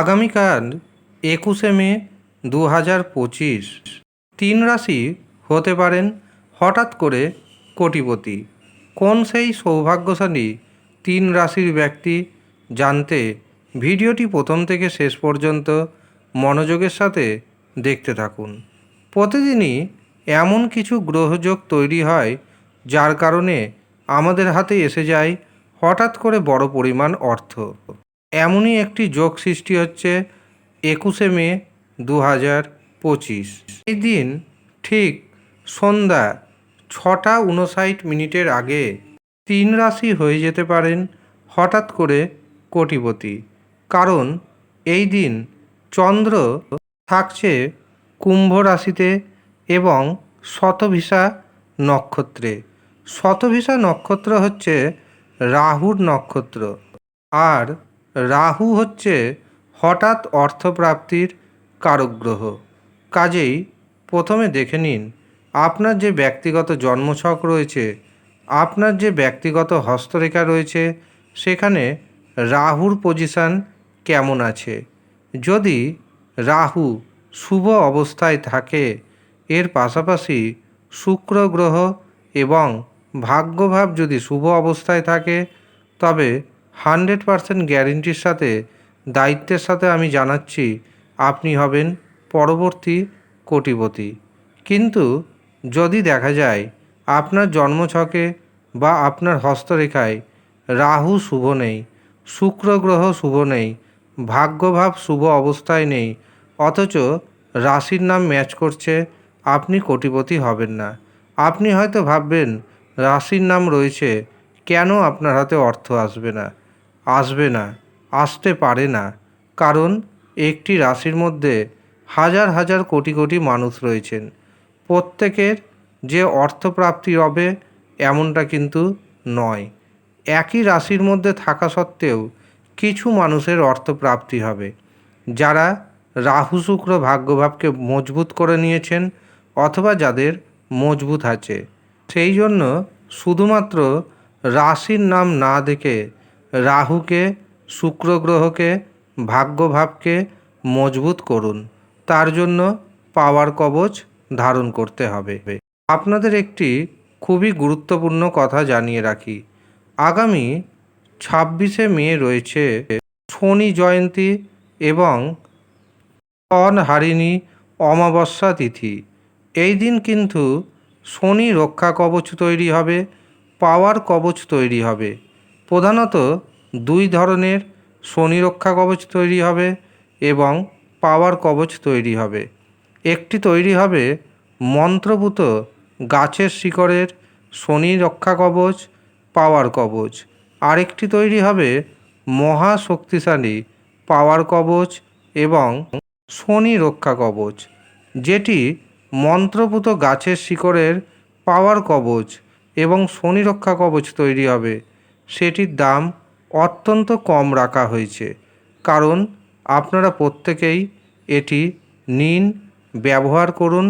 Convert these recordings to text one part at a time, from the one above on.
আগামীকাল একুশে মে দু হাজার পঁচিশ। তিন রাশি হতে পারেন হঠাৎ করে কোটিপতি। কোন সেই সৌভাগ্যশালী তিন রাশির ব্যক্তি জানতে ভিডিওটি প্রথম থেকে শেষ পর্যন্ত মনোযোগের সাথে দেখতে থাকুন। প্রতিদিনই এমন কিছু গ্রহযোগ তৈরি হয় যার কারণে আমাদের হাতে এসে যায় হঠাৎ করে বড় পরিমাণ অর্থ। এমনই একটি যোগ সৃষ্টি হচ্ছে একুশে মে দু হাজার পঁচিশ। এই দিন ঠিক সন্ধ্যা ছটা উনষাট মিনিটের আগে তিন রাশি হয়ে যেতে পারেন হঠাৎ করে কোটিপতি। কারণ এই দিন চন্দ্র থাকছে কুম্ভ রাশিতে এবং শতভিসা নক্ষত্রে। শতভিসা নক্ষত্র হচ্ছে রাহুর নক্ষত্র। আর রাহু হচ্ছে হঠাৎ অর্থপ্রাপ্তির কারক গ্রহ কাজেই প্রথমে দেখে নিন, আপনার যে ব্যক্তিগত জন্মছক রয়েছে, আপনার যে ব্যক্তিগত হস্তরেখা রয়েছে, সেখানে রাহুর পজিশান কেমন আছে? যদি রাহু শুভ অবস্থায় থাকে, এর পাশাপাশি শুক্র গ্রহ এবং ভাগ্যভাব যদি শুভ অবস্থায় থাকে, তবে হান্ড্রেড পারসেন্ট গ্যারেন্টির সাথে, দায়িত্বের সাথে আমি জানাচ্ছি, আপনি হবেন পরবর্তী কোটিপতি। কিন্তু যদি দেখা যায়, আপনার জন্মছকে বা আপনার হস্তরেখায় রাহু শুভ নেই, শুক্র গ্রহ শুভ নেই, ভাগ্যভাব শুভ অবস্থায় নেই, অথচ রাশির নাম ম্যাচ করছে, আপনি কোটিপতি হবেন না। আপনি হয়তো ভাববেন, রাশির নাম রয়েছে, কেন আপনার হাতে অর্থ আসবে না? আসবে না, আসতে পারে না। কারণ একটি রাশির মধ্যে হাজার হাজার কোটি কোটি মানুষ রয়েছেন। প্রত্যেকের যে অর্থপ্রাপ্তি হবে এমনটা কিন্তু নয়। একই রাশির মধ্যে থাকা সত্ত্বেও কিছু মানুষের অর্থপ্রাপ্তি হবে। যারা রাহু শুক্র ভাগ্যভাবকে মজবুত করে নিয়েছেন অথবা যাদের মজবুত আছে। সেই জন্য শুধুমাত্র রাশির নাম না দেখে রাহুকে শুক্র গ্রহকে ভাগ্যভাবকে মজবুত করুন। তার জন্য পাওয়ার কবচ ধারণ করতে হবে। আপনাদের একটি খুবই গুরুত্বপূর্ণ কথা জানিয়ে রাখি। আগামী ছাব্বিশে মে রয়েছে শনি জয়ন্তী এবং অনহারিণী অমাবস্যা তিথি। এই দিন কিন্তু শনি রক্ষা কবচ তৈরি হবে, পাওয়ার কবচ তৈরি হবে। প্রধানত দুই ধরনের শনি রক্ষা কবচ তৈরি হবে এবং পাওয়ার কবচ তৈরি হবে। একটি তৈরি হবে মন্ত্রভূত গাছের শিকড়ের শনি রক্ষা কবচ, পাওয়ার কবচ। আরেকটি তৈরি হবে মহা শক্তিশালী পাওয়ার কবচ এবং শনি রক্ষা কবচ, যেটি মন্ত্রভূত গাছের শিকড়ের পাওয়ার কবচ এবং শনি রক্ষা কবচ তৈরি হবে। সেটির দাম অত্যন্ত কম রাখা হয়েছে। কারণ আপনারা প্রত্যেকেই এটি নিন, ব্যবহার করুন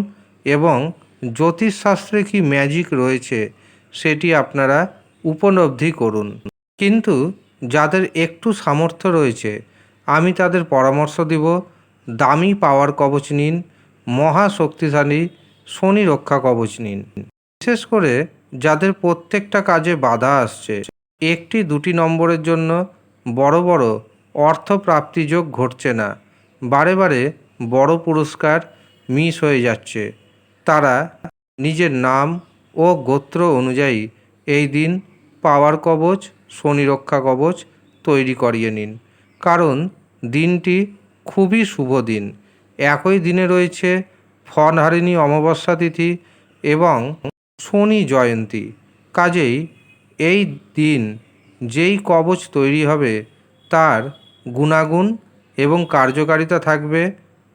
এবং জ্যোতিষশাস্ত্রে কি ম্যাজিক রয়েছে সেটি আপনারা উপলব্ধি করুন। কিন্তু যাদের একটু সামর্থ্য রয়েছে, আমি তাদের পরামর্শ দিব, দামি পাওয়ার কবচ নিন, মহা শক্তিশালী শনি রক্ষা কবচ নিন। বিশেষ করে যাদের প্রত্যেকটা কাজে বাধা আসছে। একটি দুটি নম্বরের জন্য বড় বড় অর্থ প্রাপ্তিযোগ ঘটছে না। বারে বারে বড় পুরস্কার মিস হয়ে যাচ্ছে। তারা নিজের নাম ও গোত্র অনুযায়ী এই দিন পাওয়ার কবচ শনি রক্ষা কবচ তৈরি করিয়ে নিন। কারণ দিনটি খুবই শুভ দিন। একই দিনে রয়েছে ফনহারিণী অমাবস্যা তিথি এবং শনি জয়ন্তী। কাজেই এই দিন যেই কবচ তৈরি হবে, তার গুণাগুণ এবং কার্যকারিতা থাকবে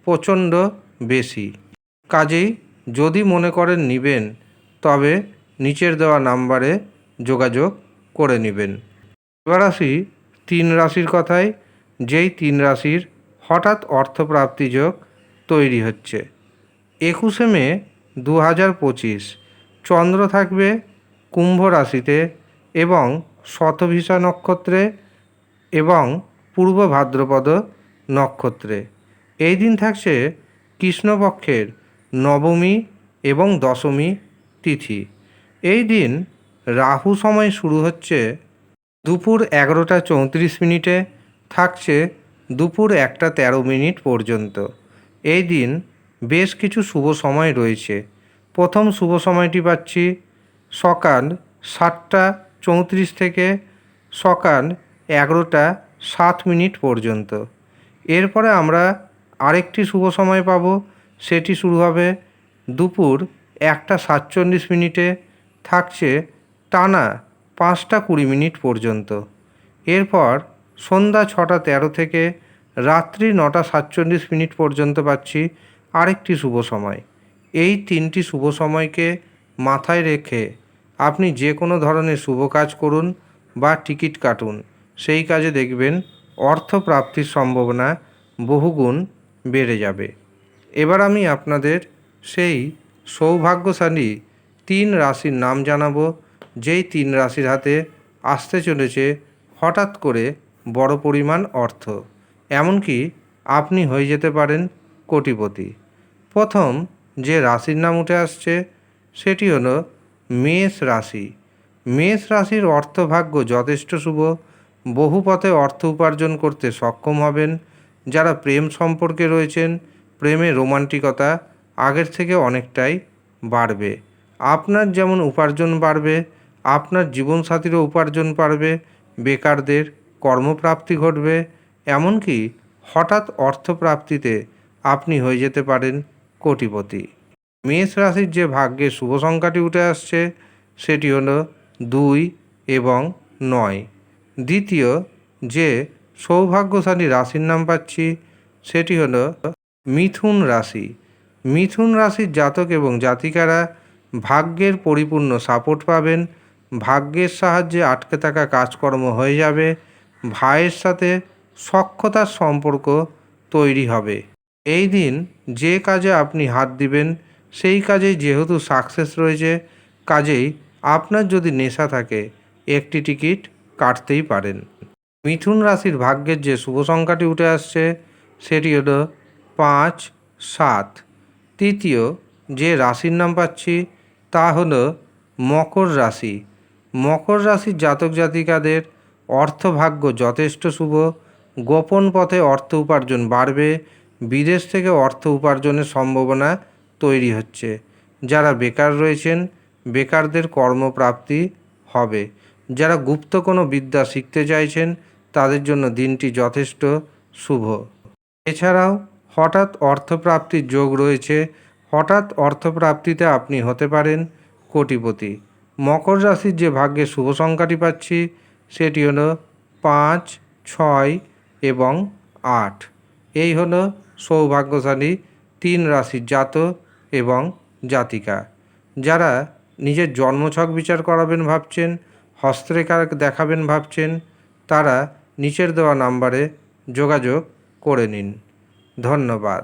প্রচণ্ড বেশি। কাজেই যদি মনে করেন নিবেন, তবে নিচের দেওয়া নাম্বারে যোগাযোগ করে নেবেন। এবার আসি তিন রাশির কথায়, যেই তিন রাশির হঠাৎ অর্থপ্রাপ্তি যোগ তৈরি হচ্ছে। একুশে মে দু হাজার পঁচিশ, চন্দ্র থাকবে কুম্ভ রাশিতে এবং শতভিসা নক্ষত্রে এবং পূর্ব ভাদ্রপদ নক্ষত্রে। এই দিন থাকছে কৃষ্ণপক্ষের নবমী এবং দশমী তিথি। এই দিন রাহু সময় শুরু হচ্ছে দুপুর এগারোটা চৌত্রিশ মিনিটে, থাকছে দুপুর একটা তেরো মিনিট পর্যন্ত। এই দিন বেশ কিছু শুভ সময় রয়েছে। প্রথম শুভ সময়টি পাচ্ছি সকাল সাতটা চৌত্রিশ থেকে সকাল এগারোটা সাত মিনিট পর্যন্ত। এরপরে আমরা আরেকটি শুভ সময় পাব। সেটি শুরু হবে দুপুর একটা সাতচল্লিশ মিনিটে। থাকছে টানা পাঁচটা কুড়ি মিনিট পর্যন্ত। এরপর সন্ধ্যা ছটা তেরো থেকে রাত্রি নটা সাতচল্লিশ মিনিট পর্যন্ত পাচ্ছি আরেকটি শুভ সময়। এই তিনটি শুভ সময়কে মাথায় রেখে আপনি যে কোনো ধরনের শুভ কাজ করুন বা টিকিট কাটুন, সেই কাজে দেখবেন অর্থ প্রাপ্তির সম্ভাবনা বহুগুণ বেড়ে যাবে। এবার আমি আপনাদের সেই সৌভাগ্যশালী তিন রাশির নাম জানাব, যেই তিন রাশির হাতে আসতে চলেছে হঠাৎ করে বড় পরিমাণ অর্থ। এমনকি আপনি হয়ে যেতে পারেন কোটিপতি। প্রথম যে রাশির নাম উঠে আসছে, সেটি হলো মেষ রাশি। মেষ রাশির অর্থভাগ্য যথেষ্ট শুভ। বহু পথে অর্থ উপার্জন করতে সক্ষম হবেন। যারা প্রেম সম্পর্কে রয়েছেন, প্রেমে রোমান্টিকতা আগের থেকে অনেকটাই বাড়বে। আপনার যেমন উপার্জন বাড়বে, আপনার জীবনসাথীরও উপার্জন বাড়বে বেকারদের কর্মপ্রাপ্তি ঘটবে। এমনকি হঠাৎ অর্থপ্রাপ্তিতে আপনি হয়ে যেতে পারেন কোটিপতি। মেষ রাশির যে ভাগ্যের শুভ সংখ্যাটি উঠে আসছে, সেটি হলো দুই এবং নয়। দ্বিতীয় যে সৌভাগ্যশালী রাশির নাম পাচ্ছি, সেটি হলো মিথুন রাশি। মিথুন রাশির জাতক এবং জাতিকারা ভাগ্যের পরিপূর্ণ সাপোর্ট পাবেন, ভাগ্যের সাহায্যে আটকে থাকা কাজকর্ম হয়ে যাবে, ভাইয়ের সাথে সক্ষতার সম্পর্ক তৈরি হবে। এই দিন যে কাজে আপনি হাত দিবেন সেই কাজেই যেহেতু সাকসেস রয়েছে, কাজেই আপনার যদি নেশা থাকে, একটি টিকিট কাটতেই পারেন। মিথুন রাশির ভাগ্যের যে শুভ সংখ্যাটি উঠে আসছে, সেটি হলো পাঁচ, সাত। তৃতীয়, যে রাশির নাম পাচ্ছি, তা হলো মকর রাশি। মকর রাশির জাতক জাতিকাদের অর্থভাগ্য যথেষ্ট শুভ। গোপন পথে অর্থ উপার্জন বাড়বে। বিদেশ থেকে অর্থ উপার্জনের সম্ভাবনা তৈরি হচ্ছে। যারা বেকার রয়েছেন, বেকারদের কর্মপ্রাপ্তি হবে। যারা গুপ্ত কোনো বিদ্যা শিখতে চাইছেন, তাদের জন্য দিনটি যথেষ্ট শুভ। এছাড়াও হঠাৎ অর্থপ্রাপ্তির যোগ রয়েছে। হঠাৎ অর্থপ্রাপ্তিতে আপনি হতে পারেন কোটিপতি। মকর রাশির যে ভাগ্যে শুভ সংখ্যাটি পাচ্ছি, সেটি হলো পাঁচ, ছয় এবং আট। এই হলো সৌভাগ্যশালী তিন রাশির জাতক এবং জাতিকা, যারা নিজের জন্মছক বিচার করাবেন ভাবছেন হস্তরেখা দেখাবেন ভাবছেন, তারা নিচের দেওয়া নাম্বারে যোগাযোগ করে নিন। ধন্যবাদ।